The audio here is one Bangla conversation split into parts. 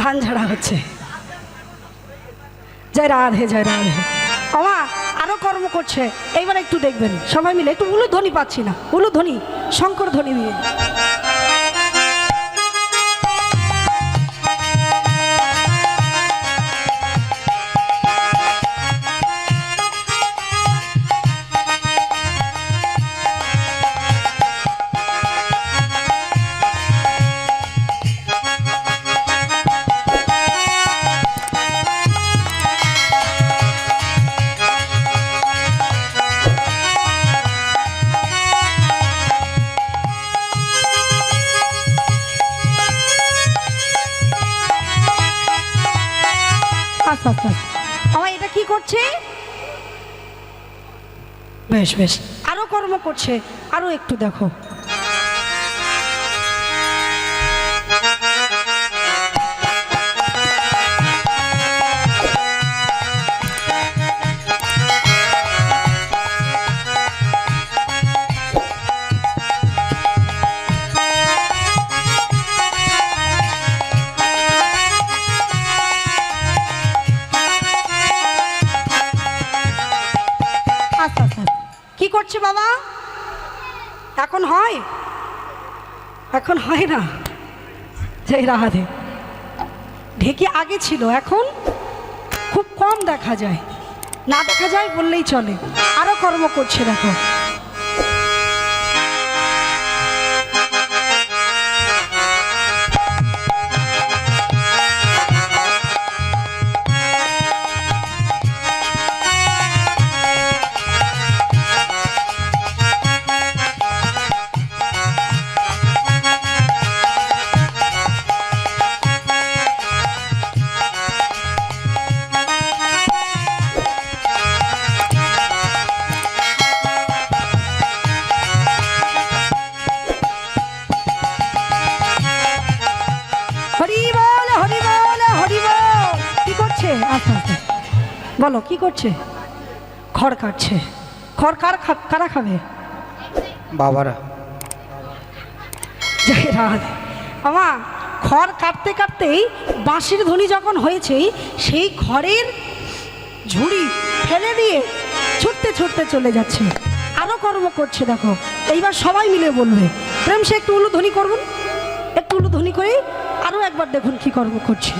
ধান ঝাড়া হচ্ছে। জয় রাধে জয় রাধে। আমা আরও কর্ম করছে। এইবার একটু দেখবেন। সবাই মিলে একটু উলু ধ্বনি পাচ্ছি না। উলু ধ্বনি শঙ্কর ধ্বনি দিয়ে। আস্তে আস্তে। আমার এটা কি করছে? বেশ বেশ। আরও কর্ম করছে। আরও একটু দেখো। এখন হয় না। সেই রাহাধে ঢেকে আগে ছিল, এখন খুব কম দেখা যায়। না দেখা যায় বললেই চলে। আরও কর্ম করছে দেখো। কি করছে? খড় কাটছে। খড় কার কারা খাবে? বাবারা। আমা খড় কাটতে কাটতেই বাঁশির ধ্বনি যখন হয়েছে সেই খড়ের ঝুড়ি ফেলে দিয়ে ছুটতে ছুটতে চলে যাচ্ছে। আরও কর্ম করছে দেখো। এইবার সবাই মিলে বলবে প্রেম সে একটু উলুধ্বনি করবেন একটু উলুধ্বনি করে আরও একবার দেখুন কি কর্ম করছে।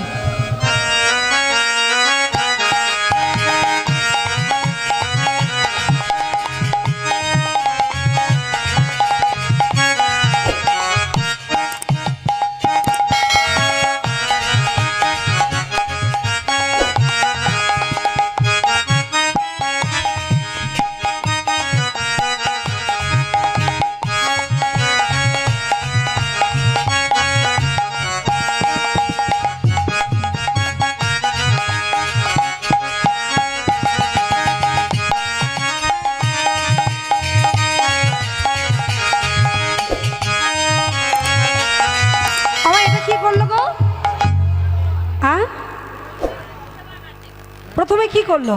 করল?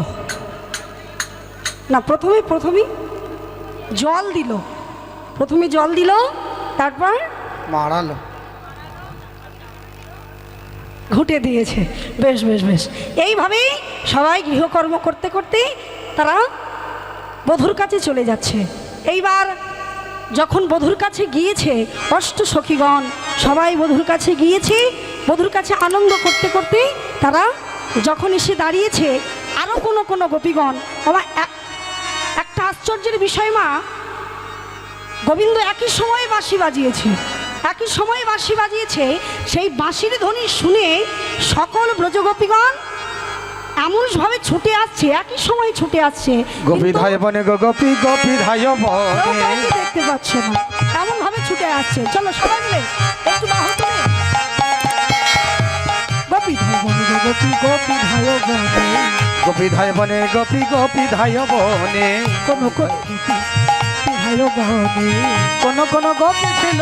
না প্রথমে প্রথমে জল দিল। প্রথমে জল দিল তারপর মারালো। ঘুটে দিয়েছে। বেশ বেশ বেশ। এইভাবেই সবাই গৃহকর্ম করতে করতে তারা বধুর কাছে চলে যাচ্ছে। এইবার যখন বধুর কাছে গিয়েছে অষ্ট সখীগণ সবাই বধুর কাছে গিয়েছে বধুর কাছে আনন্দ করতে করতে তারা যখন এসে দাঁড়িয়েছে আরও কোনো কোনো গোপীগণ। আমার একটা আশ্চর্যের বিষয় মা গোবিন্দ একই সময়ে বাঁশি বাজিয়েছে। একই সময়ে বাঁশি বাজিয়েছে সেই বাঁশির ধ্বনি শুনে সকল ব্রজগোপীগণ এমনভাবে ছুটে আসছে একই সময় ছুটে আসছে। গোপী কিন্তু ধায় বনে গো গোপী গোপী ধায় কেউ বনে দেখতে পাচ্ছে না। এমন ভাবে ছুটে আসছে। চলো সবাই মিলে একটু বাহু গোপী গোপী ধায় বনে। গোপী ধায় বনে গোপী গোপী ধায় বনে। কোনো কোনো ধায় বনে। কোন কোন গোপী ছিল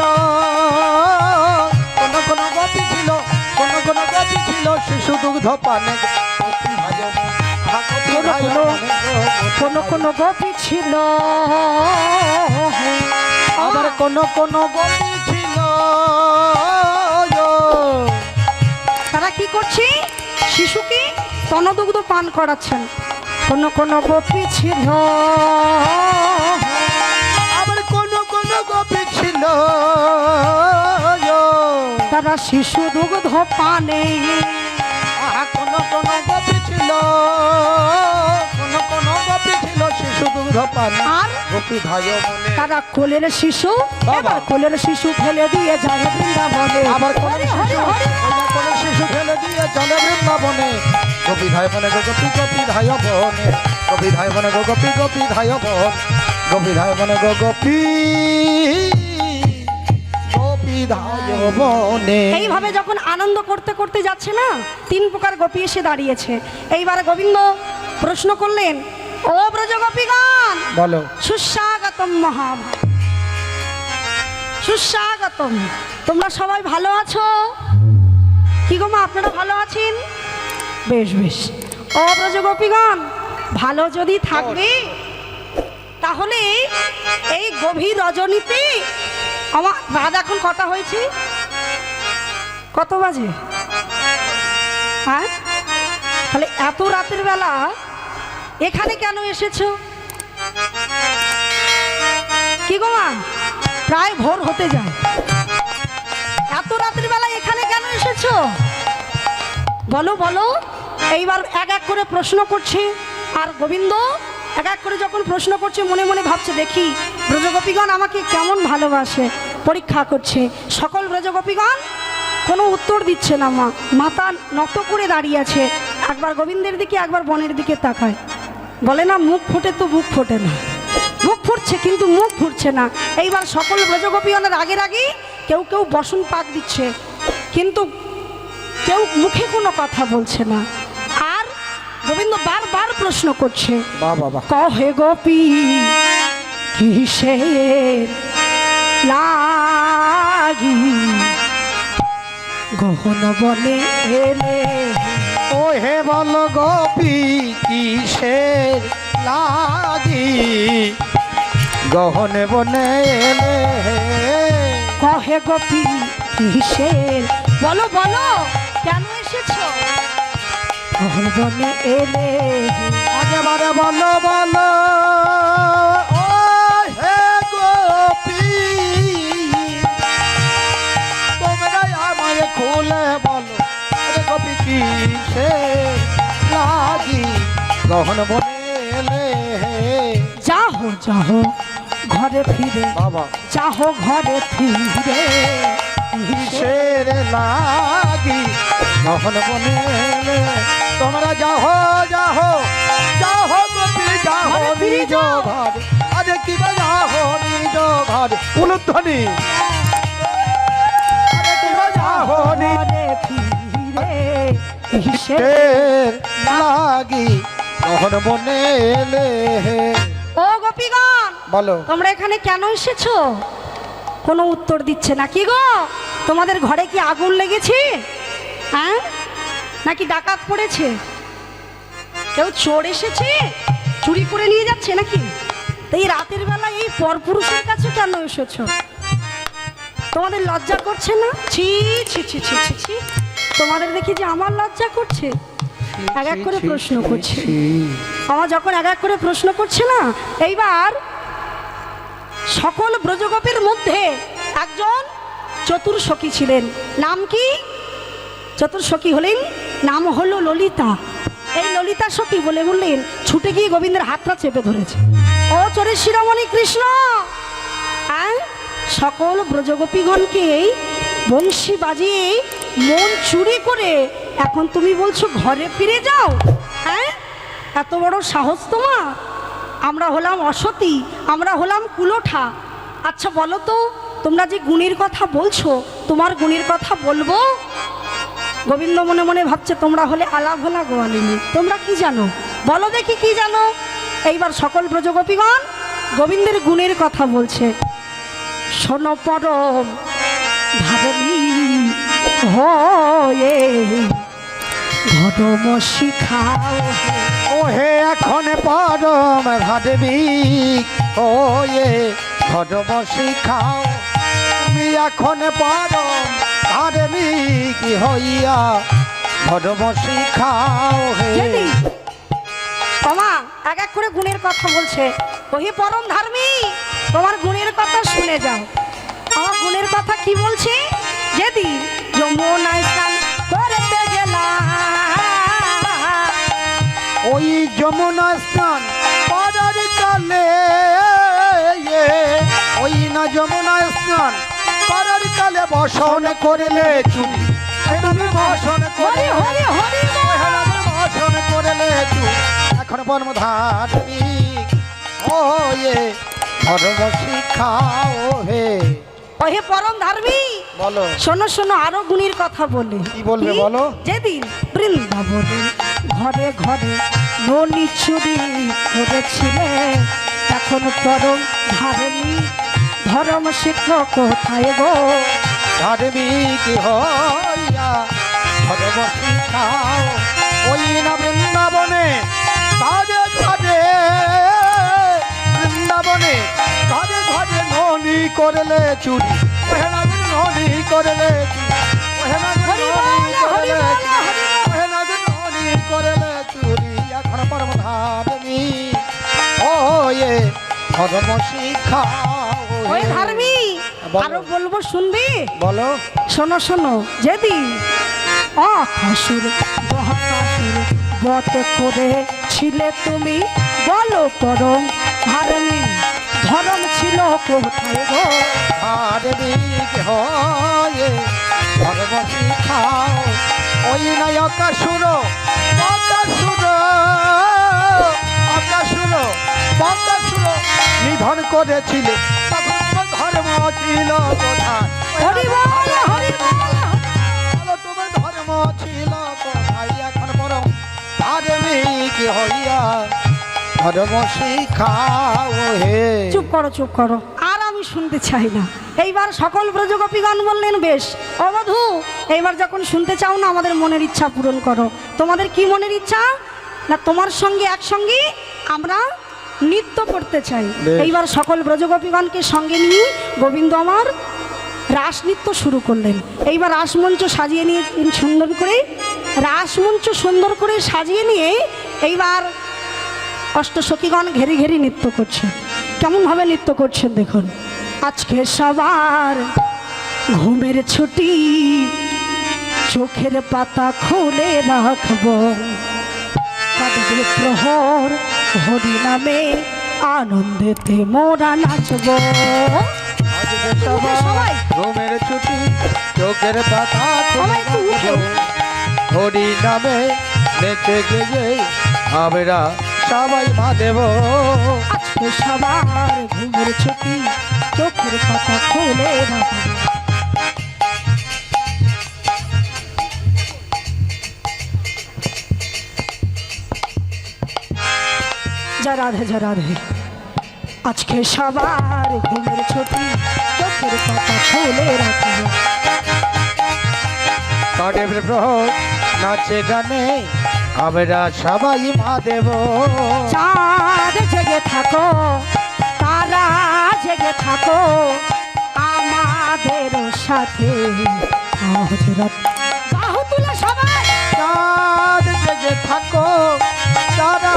কোন কোন গোপী ছিল কোন কোন গোপী ছিল শিশু দুগ্ধ পানে। কোন কোন গোপী ছিল। আবার কোন কোন গোপী ছিল। শিশুকে স্তনদুগ্ধ পান করাচ্ছেন। কোন কোন গোপী ছিল? আবার কোন কোন গোপী ছিল? তারা শিশু দুগ্ধ পানে। আহা কোন কোন গোপী ছিল? কোন কোন গোপী ছিল শিশু দুগ্ধ পান? আর? গোপী মনে তারা কোলের শিশু। এবার কোলের শিশু ফেলে দিয়ে যায় বৃন্দাবনে। আবার। আবার কোন শিশু ফেলে দিয়ে চলে বৃন্দাবনে। গোপী ধায় গো গোপী গোপী ধায় বনে। গোপী ধায় গো গোপী গোপী ধায় বন। গোপী ধায় মনে গো গোপী গোপী ধায় বনে। এইভাবে যখন আনন্দ করতে করতে যাচ্ছে না তিন প্রকার গোপী এসে দাঁড়িয়েছে। এইবার গোবিন্দ প্রশ্ন করলেন ও ব্রজ গোপীগণ বলো। সুস্বাগতম মহাভাব সুস্বাগতম। তোমরা সবাই ভালো আছো? কি গো মা আপনারা ভালো আছেন? বেশ বেশ। ও ব্রজ গোপীগণ, ভালো যদি থাকবে, তাহলে এই গভীর রজনীতে আমার রাত এখন কটা হয়েছে? কত বাজে? হ্যাঁ? তাহলে এত রাতের বেলা এখানে কেন এসেছ? কি গো মা? প্রায় ভোর হতে যায়। এত রাতের বেলা এখানে কেন এসেছ? বলো বলো। এইবার এক এক করে প্রশ্ন করছে। আর গোবিন্দ, এক এক করে যখন প্রশ্ন করছে, মনে মনে ভাবছে, দেখি, ব্রজগোপীগণ আমাকে কেমন ভালোবাসে, পরীক্ষা করছে। সকল ব্রজগোপীগণ কোনো উত্তর দিচ্ছে না, মা। মাথা নত করে দাঁড়িয়ে আছে। একবার গোবিন্দের দিকে, একবার বনের দিকে তাকায়। বলে, না, মুখ ফোটে তো বুক ফোটে না। মুখ ফুটছে, কিন্তু মুখ ফুটছে না। এইবার সকল ব্রজগোপীগণের আগের আগে কেউ কেউ বসন পাক দিচ্ছে। কিন্তু কেউ মুখে কোনো কথা বলছে না। আর গোবিন্দ বারবার প্রশ্ন করছে কহে গোপী কিসের লাগি? গহন বনে এলে ও হে বল গোপী কিসের লাগি? গহনে বনে এলে কহে গোপী কিসের? বলো বলো। কেন এসেছ? বনে এলে একেবারে বলো বলো। খুলে বলো। গোপী কিসের লাগি? গহন বনে এলে যাহো যাহো ঘরে ফিরে। বাবা। যাহো ঘরে ফিরে। কিসের লাগি। গহন বনে তোমরা যাহো যাহো যাহো গোপী যাহো ফিরে নিজ। ঘর। আরে কি যাহো নিজ ঘর। উলুধ্বনি। আরে কি যাহো কিসের লাগি? গহন বনে ও গোপীগণ বলো। তোমরা এখানে কেন এসেছ? কোনো উত্তর দিচ্ছে না। কি গো? তোমাদের ঘরে কি আগুন লেগেছে? হ্যাঁ? নাকি ডাকাত পড়েছে? কেউ চোর এসেছে? চুরি করে নিয়ে যাচ্ছে নাকি? এই রাতের বেলা এই পরপুরুষের কাছে কেন এসেছ? তোমাদের লজ্জা করছে না? ছি ছি ছি ছি ছি ছি। তোমাদের দেখি যে আমার লজ্জা করছে? এক এক করে প্রশ্ন করছে। আমার যখন এক এক করে প্রশ্ন করছে না, এইবার সকল ব্রজগোপের মধ্যে একজন চতুর সখী ছিলেন। নাম কি? চতুর সখী হলেন নাম হলো ললিতা। এই ললিতা সখী বলে বললেন ছুটে গিয়ে গোবিন্দের হাতটা চেপে ধরেছে। ও চোরের শিরোমণি কৃষ্ণ! হ্যাঁ? সকল ব্রজগোপীগণকে বংশী বাজিয়ে মন চুরি করে এখন তুমি বলছো ঘরে ফিরে যাও? হ্যাঁ? এত বড় সাহস তোমার। আমরা হলাম অসতী আমরা হলাম কুলোঠা। আচ্ছা বলো তো তোমরা যে গুণের কথা বলছো, তোমার গুণের কথা বলব? গোবিন্দ মনে মনে ভাবছে, তোমরা হলে আলা ভোলা গোয়ালিনী। তোমরা কি জানো? বলো দেখি কি জানো? এইবার সকল ব্রজগোপীগণ গোবিন্দের গুণের কথা বলছে। শোনো পরম ও হে। এখন পরম ভাদবিক ওয়ে ধর্ম শিখাও এখন পরম ধার্মিক হইয়া ভরবসি খাও হে। এক এক করে গুণের কথা বলছে। ওহি পরম ধার্মিক তোমার গুণের কথা শুনে যাও। আমার গুণের কথা কি বলছে? যেদি যমুনায় স্নান করতে গেলাম। ওই যমুনা স্নান করার কালে ওই না যমুনা স্নান বসন করলে চুরি তুমি বসন করে হরি হরি বল। বসন করলে চুরি এখন ধার্মিক ও এ ভরবসি খাও হে। ওহে পরম ধার্মিক বলো। শোনো শোনো আরও গুণের কথা বলে। কি বলবে বলো? যেদিন বৃন্দাবনে ঘরে ঘরে ননি চুরি করেছিলে এখন পরম ধারণী ধর্ম শিক্ষক কোথায় গো? ধার্মিক হইয়া ভরবসি খাও ওই না বৃন্দাবনে ঘরে ঘরে বৃন্দাবনে ঘরে ঘরে ননি করলে চুরি ওহেনা ননি করলে চুরি ওহেনা হরি বল, ননি হরি করলে বল, চুরি হরি বল। ওহেনা ননি করলে চুরি এখন পরম ধার্মিক ও এ ভরবসি ওই ধার্মিক বলো। আরও বলব শুনবি? বলো। শোনো শোনো যেদিন অকাশুর মহাকাশুর বত করে ছিলে তুমি বলো পরম ধারণী ধরম ছিল কোথায় গো? ধার্মিক হয়ে ভগবতী খাও ওই নাই অকাশুর অকাশুর অকাশুর অকাশুর নিধন করেছিলে। ধর্ম ছিল কোথায় হরি বল হরি বল। তোমার ধর্ম ছিল কোথায়? এখন বড় ধার্মিক হইয়া ধর্ম শিখাও হে। চুপ করো চুপ করো। আর আমি শুনতে চাই না। এইবার সকল ব্রজগোপীগণ বললেন বেশ অবধু এইবার যখন শুনতে চাও না আমাদের মনের ইচ্ছা পূরণ করো। তোমাদের কি মনের ইচ্ছা? না তোমার সঙ্গে একসঙ্গে আমরা নৃত্য করতে চাই। এইবার সকল ব্রজগোপীগণকে সঙ্গে নিয়ে গোবিন্দ আমার রাস নৃত্য শুরু করলেন। এইবার রাসমঞ্চ সাজিয়ে নিয়ে সুন্দর করে রাসমঞ্চ সুন্দর করে সাজিয়ে নিয়ে এইবার অষ্টসখীগণ ঘেরি ঘেরি নৃত্য করছে। কেমনভাবে নৃত্য করছেন দেখুন। আজকে সবার ঘুমের ছুটি চোখের পাতা খুলে রাখব। প্রহর হরি নামে আনন্দেতে মোরা নাচব। সবাই। ঘুমের ছুটি চোখের পাতা হরি নামে নেচে গেয়ে আমরা সবাই মা দেব সবার ঘুমের ছুটি চোখের পাতা খুলে রাখব যা রাধে যা রাধে। আজকে সবার ঘুমের ছুটি চোখের পাতা খুলে রাখব নাচে গানে আমরা সবাই মা দেব। চাঁদ জেগে থাকো তারা জেগে থাকো আমাদের সাথে। আজ রাত বাহু তুলে সবাই। চাঁদ জেগে থাকো তারা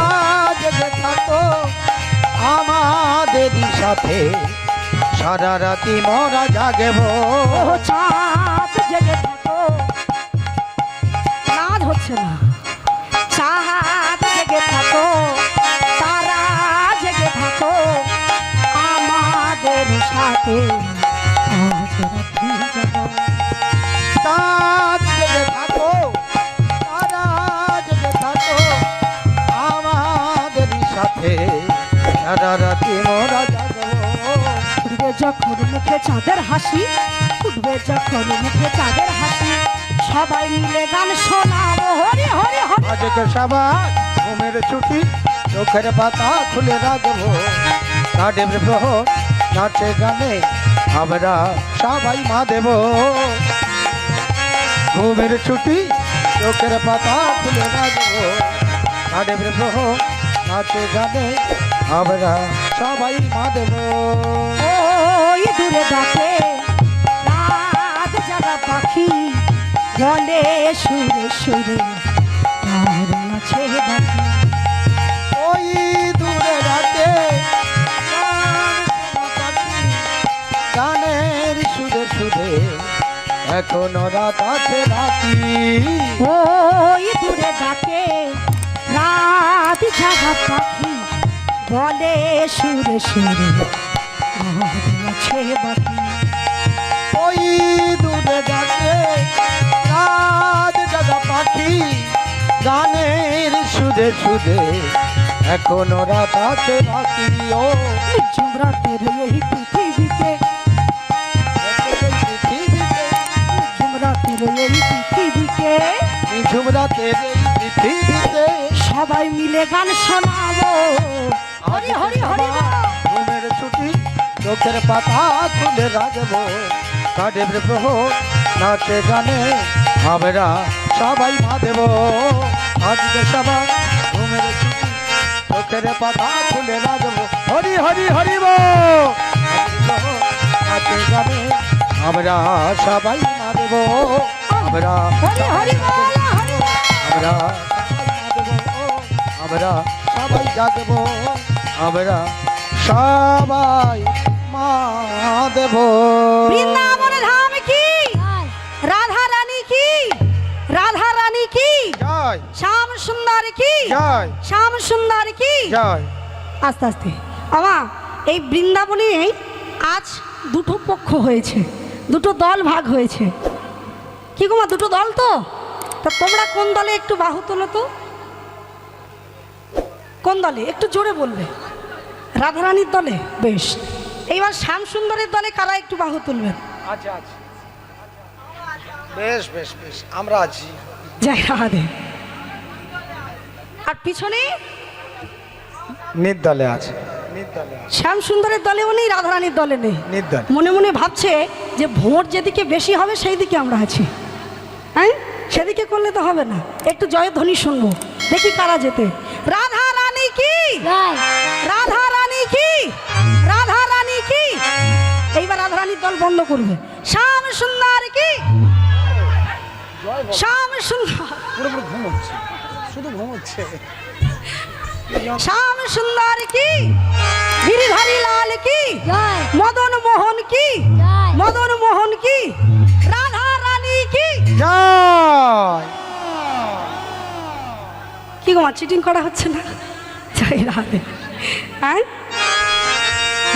থাকো। আমাদের সাথে সারা রাতি মরা জাগেব হচ্ছে না। চাঁদ থাকো। তারা জেগে থাকো। আমাদের সাথে সারা রাতি মরা জাগেব উঠবে যখন মুখে চাঁদের হাসি উঠবে যখন মুখে চাঁদের হাসি। সবাই মিলে গান শোনাবো। হরি হরি হরি। আজকে সবার ঘুমের ছুটি চোখের পাতা খুলে রাখব। কাটের প্রহর নাচে গানে আমরা সবাই মা দেব। ঘুমের ছুটি চোখের পাতা খুলে রাখব। নাচে গানে আমরা সবাই মা দেব ওই দূরে ডাকে রাত জাগা পাখি বলে সুরে সুরে আর আছে বাকি ওই দূরে রাতে গান শোনা পাখি, গানের সুরে সুরে এখনও রাত আছে রাতি। ওই দূরে ডাকে রাত জাগা পাখি বলে সুরে সুরে আছে বাকি ওই দূরে ডাকে রাত জাগা পাখি, গানের সুরে সুরে এখনও রাত আছে বাকি। ও ঝুমরাতের এই পৃথিবীতে ঝুমরাতের এই পৃথিবীতে নিঝুম রাতের এই পৃথিবীতে। সবাই মিলে গান শোনাবো হরি হরি হরি। ঘুমের ছুটি চোখের পাতা খুলে রাখব কাঠের প্রহ নাচে গানে আমরা সবাই মা দেব আজকে সবাই ঘুমের ছুটি চোখের পাতা খুলে রাখব হরি হরি হরি বল। নাচে গানে আমরা সবাই মা দেব আমরা হরি হরি। আমরা আমরা সবাই জাগব আমরা সবাই মা দেব। বৃন্দাবন ধাম কি? রাধা রানী কি? রাধা রানী কি? জয়। শ্যাম সুন্দর কি? জয়। শ্যাম সুন্দর কি? জয়। আস্তে আস্তে। আমা এই বৃন্দাবনে আজ দুটো পক্ষ হয়েছে দুটো দল ভাগ হয়েছে। কি গো মা দুটো দল তো? তা তোমরা কোন দলে একটু বাহু তোলো তো। কোন দলে? একটু জোরে বলবে। রাধারানীর দলে? বেশ। এইবার শ্যাম সুন্দরের দলে কারা একটু বাহু তুলবেন? আচ্ছা আচ্ছা। বেশ বেশ বেশ। আমরা আছি। জয় রাধে আর পিছনে? নির্দলে আছে। শ্যাম সুন্দরের দলেও নেই রাধারানীর দলে নেই। মনে মনে ভাবছে যে ভোট যেদিকে বেশি হবে সেই দিকে আমরা আছি। হ্যাঁ? সেদিকে করলে তো হবে না। একটু জয়ধ্বনি শুনব। দেখি কারা যেতে রাধা রানী কি? রাধা রানী কি? রাধা রানী কি? এইবার রাধা রানীর দল বন্ধ করবে। শ্যাম সুন্দর কি? শ্যাম সুন্দর। শুধু ঘুমোচ্ছে শ্যাম সুন্দর কি? গিরিধারী লাল কি? মদন মোহন কি? মদন মোহন কি? রাধা রানী কি? কি গো মা চিটিং করা হচ্ছে না? যাই রাধে হ্যাঁ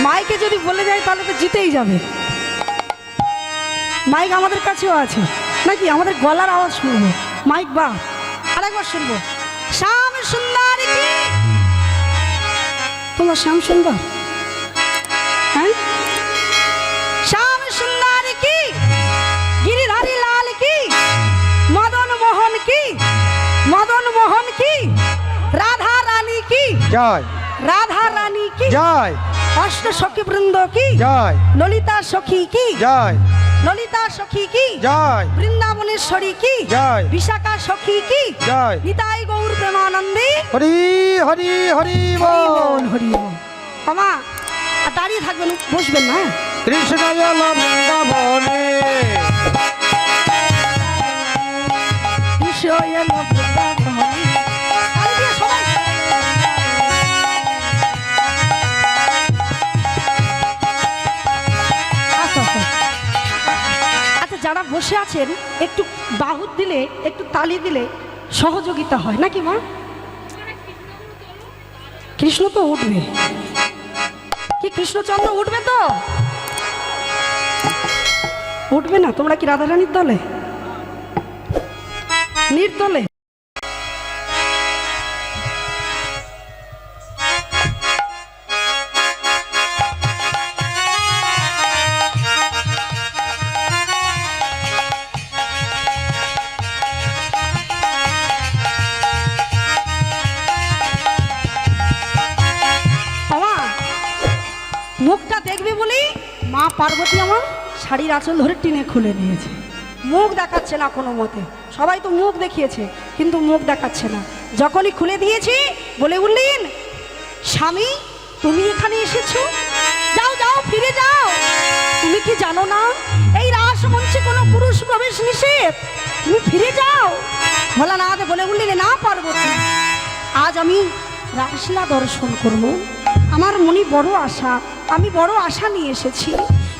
মাইকে যদি বলে যায়, তাহলে তো জিতেই যাবে। মাইক আমাদের কাছেও আছে। নাকি? আমাদের গলার আওয়াজ শুনব। মাইক বা, আরেকবার শুনব। শ্যাম সুন্দর তোমার শ্যাম সুন্দর? হ্যাঁ? শ্যাম সুন্দর কি? গিরিধারী লাল কি? মদন মোহন কি? মদন মোহন কি? জয়। রাধা রানী কি? জয়। অষ্ট সখী বৃন্দ কি? জয়। ললিতা সখী কি? জয়। ললিতা সখী কি? জয়। বৃন্দাবনেশ্বরী কি? জয়। বিশাখা সখী কি? জয়। নিতাই গৌর প্রেমানন্দী। হরি হরি হরি বল। হরি বল। আর দাঁড়িয়ে থাকবেন বসবেন না? কৃষ্ণ বৃন্দাবনে। বিশ্ব যারা বসে আছেন, একটু বাহু দিলে, একটু তালি দিলে সহযোগিতা হয়, নাকি মা? কৃষ্ণ তো উঠবে। কি কৃষ্ণচন্দ্র উঠবে তো? উঠবে না, তোমরা কি রাধারানীর দলে? নির্দলে। আঁচল ধরে টিনে খুলে নিয়েছে। মুখ দেখাচ্ছে না কোনো মতে। সবাই তো মুখ দেখিয়েছে, কিন্তু মুখ দেখাচ্ছে না। যখনই খুলে দিয়েছি, বলে উঠলেন স্বামী, তুমি এখানে এসেছ? যাও যাও, ফিরে যাও। তুমি কি জানো না, এই রাস রাসমঞ্চে কোনো পুরুষ প্রবেশ নিষেধ? তুমি ফিরে যাও। ভোলানাথ বলে উঠলেন না, পার্বতী। আজ আমি রাসলীলা দর্শন করব। আমার মনে বড় আশা, আমি বড় আশা নিয়ে এসেছি।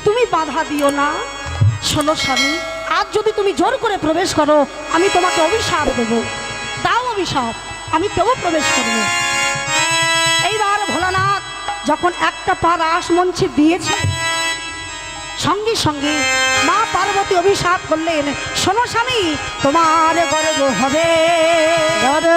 তুমি বাধা দিও না। শোনো স্বামী, আজ যদি তুমি জোর করে প্রবেশ করো, আমি তোমাকে অভিশাপ দেব। দাও অভিশাপ, আমি তবু প্রবেশ করব। এইবার ভোলানাথ যখন একটা পা রাস মঞ্চে দিয়েছে, সঙ্গে সঙ্গে মা পার্বতী অভিশাপ করলেন, শোনো স্বামী, তোমার গর্ব হবে। গারে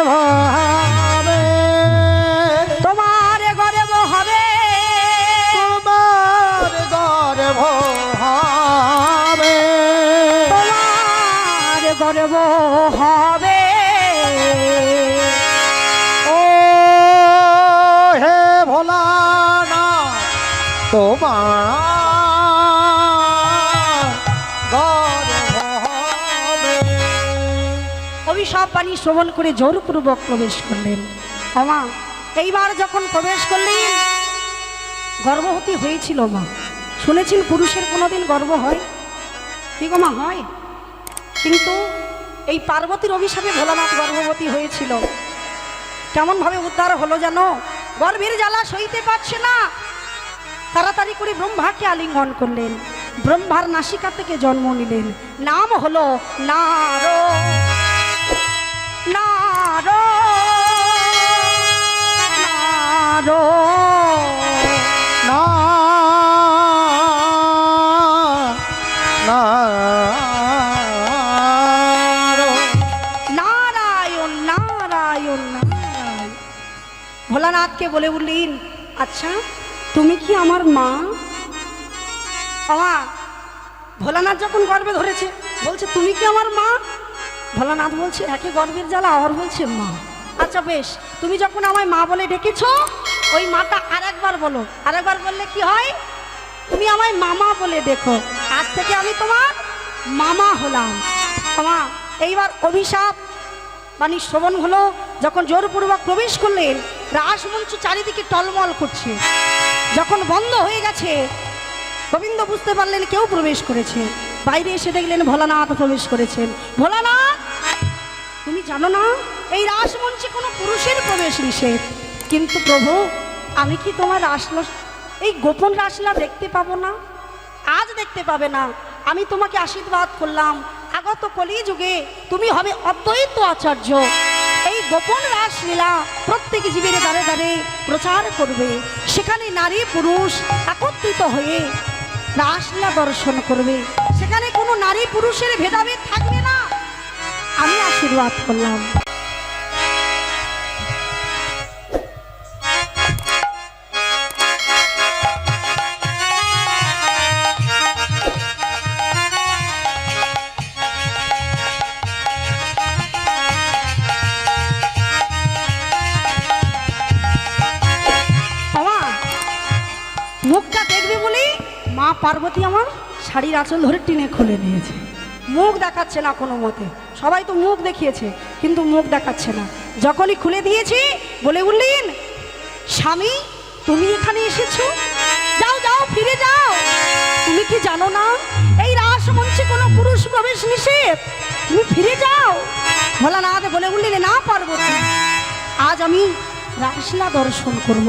বাণী শ্রবণ করে জোরপূর্বক প্রবেশ করলেন। আমা এইবার যখন প্রবেশ করলেন গর্ভবতী হয়েছিল মা। শুনেছেন পুরুষের কোনোদিন গর্ব হয়? কি গো মা হয়? কিন্তু এই পার্বতীর অভিশাপে ভোলানাথ গর্ভবতী হয়েছিল। কেমনভাবে উদ্ধার হলো যেন গর্ভের জ্বালা সইতে পারছে না। তাড়াতাড়ি করে ব্রহ্মাকে আলিঙ্গন করলেন। ব্রহ্মার নাসিকা থেকে জন্ম নিলেন। নাম হলো নারো নারো নারো নারায়ণ নারায়ণ নারায়ণ ভোলানাথকে বলে উঠলেন আচ্ছা তুমি কি আমার মা? আমা ভোলানাথ যখন গর্বে ধরেছে, বলছে, তুমি কি আমার মা? ভোলানাথ বলছে, একে গর্বের জ্বালা আর বলছে মা। আচ্ছা বেশ, তুমি যখন আমায় মা বলে ডেকেছো, ওই মাটা আরেকবার বলো। আরেকবার বললে কি হয়? তুমি আমায় মামা বলে দেখো। আজ থেকে আমি তোমার মামা হলাম। আমা এইবার অভিশাপ মানে শ্রবণ হলো, যখন জোরপূর্বক প্রবেশ করলেন রাসমঞ্চ চারিদিকে টলমল করছে। যখন বন্ধ হয়ে গেছে, গোবিন্দ বুঝতে পারলেন কেউ প্রবেশ করেছে। বাইরে এসে দেখলেন ভোলানাথ প্রবেশ করেছেন। ভোলানাথ, তুমি জানো না, এই রাসমঞ্চে কোনো পুরুষের প্রবেশ নিষেধ। কিন্তু প্রভু, আমি কি তোমার রাসল, এই গোপন রাসলা দেখতে পাবো না? আজ দেখতে পাবে না। আমি তোমাকে আশীর্বাদ করলাম। আগত কলি যুগে তুমি হবে অদ্বৈত আচার্য। এই গোপন রাসলীলা প্রত্যেক জীবের দ্বারে দ্বারে প্রচার করবে। সেখানে নারী, পুরুষ একত্রিত হয়ে রাসলীলা দর্শন করবে। সেখানে কোনো নারী পুরুষের ভেদাভেদ থাকবে না। আমি আশীর্বাদ করলাম। পার্বতী আমার শাড়ির আঁচল ধরে টিনে খুলে নিয়েছে। মুখ দেখাচ্ছে না কোনো মতে। সবাই তো মুখ দেখিয়েছে, কিন্তু মুখ দেখাচ্ছে না। যখনই খুলে দিয়েছি, বলে উঠলেন, স্বামী, তুমি এখানে এসেছ? যাও যাও, ফিরে যাও। তুমি কি জানো না, এই রাসমঞ্চে কোনো পুরুষ প্রবেশ নিষেধ? তুমি ফিরে যাও। ভোলানাথ বলে উঠলেন, না, পার্বতী, আজ আমি রাসলা দর্শন করব।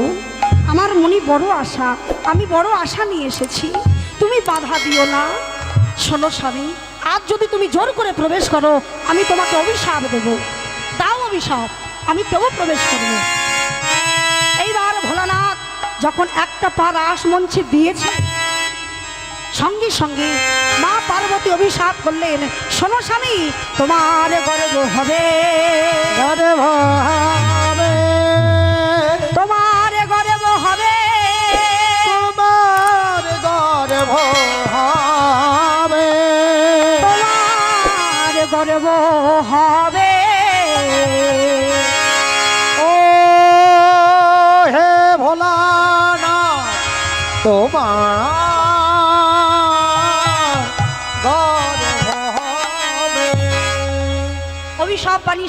আমার মনে বড় আশা, আমি বড় আশা নিয়ে এসেছি। তুমি বাধা দিও না। শোনো স্বামী, আজ যদি তুমি জোর করে প্রবেশ করো, আমি তোমাকে অভিশাপ দেব। দাও অভিশাপ, আমি তবু প্রবেশ করব। এইবার ভোলানাথ যখন একটা পা রাস মঞ্চে দিয়েছে, সঙ্গে সঙ্গে মা পার্বতী অভিশাপ করলেন, শোনো স্বামী, তোমার গর্ব হবে। গারে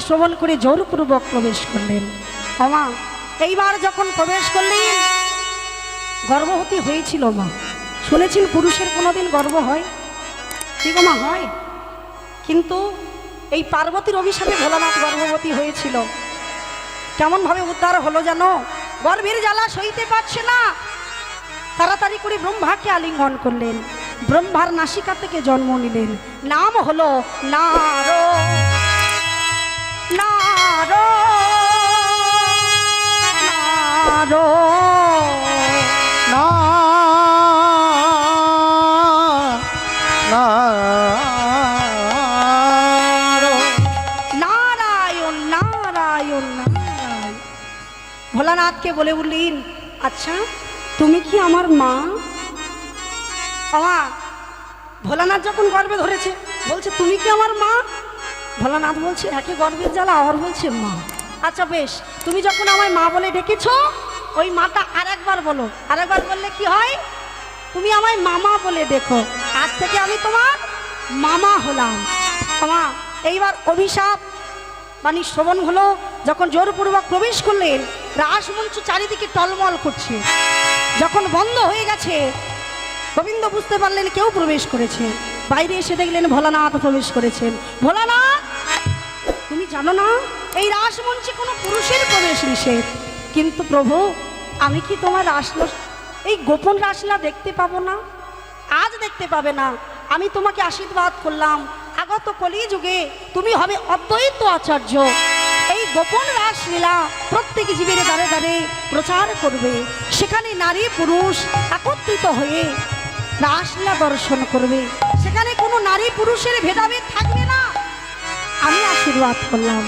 শ্রবণ করে জোরপূর্বক প্রবেশ করলেন। আমা এইবার যখন প্রবেশ করলেন গর্ভবতী হয়েছিল মা। শুনেছেন পুরুষের কোনোদিন গর্ব হয়? কি গো মা, হয়। কিন্তু এই পার্বতীর অভিশাপে ভোলানাথ গর্ভবতী হয়েছিল। কেমনভাবে উদ্ধার হলো যেন গর্ভের জ্বালা সইতে পারছে না। তাড়াতাড়ি করে ব্রহ্মাকে আলিঙ্গন করলেন। ব্রহ্মার নাসিকা থেকে জন্ম নিলেন। নাম হলো নারো ভোলানাথকে বলে উঠলেন আচ্ছা তুমি কি আমার মা? আমা ভোলানাথ যখন গর্বে ধরেছে, বলছে, তুমি কি আমার মা? ভোলানাথ বলছে, একে গর্বের জ্বালা আর বলছে মা। আচ্ছা বেশ, তুমি যখন আমায় মা বলে ডেকেছো, ওই মাটা আরেকবার বলো। আরেকবার বললে কি হয়? তুমি আমায় মামা বলে দেখো। আজ থেকে আমি তোমার মামা হলাম। আমা এইবার অভিশাপ মানে শ্রবণ হলো যখন জোরপূর্বক প্রবেশ করলেন রাসমঞ্চ চারিদিকে টলমল করছে। যখন বন্ধ হয়ে গেছে, গোবিন্দ বুঝতে পারলেন কেউ প্রবেশ করেছে। বাইরে এসে দেখলেন ভোলানাথ প্রবেশ করেছেন। ভোলানাথ! জানো না, এই রাসমঞ্চে কোনো পুরুষের প্রবেশ নিষেধ। কিন্তু প্রভু, আমি কি তোমার রাসল, এই গোপন রাসলা দেখতে পাবো না? আজ দেখতে পাবে না। আমি তোমাকে আশীর্বাদ করলাম। আগত কলি যুগে তুমি হবে অদ্বৈত আচার্য। এই গোপন রাসলীলা প্রত্যেক জীবের দ্বারে দ্বারে প্রচার করবে। সেখানে নারী, পুরুষ একত্রিত হয়ে রাসলীলা দর্শন করবে। সেখানে কোনো নারী, পুরুষের ভেদাভেদ থাকবে আমি আশীর্বাদ করলাম।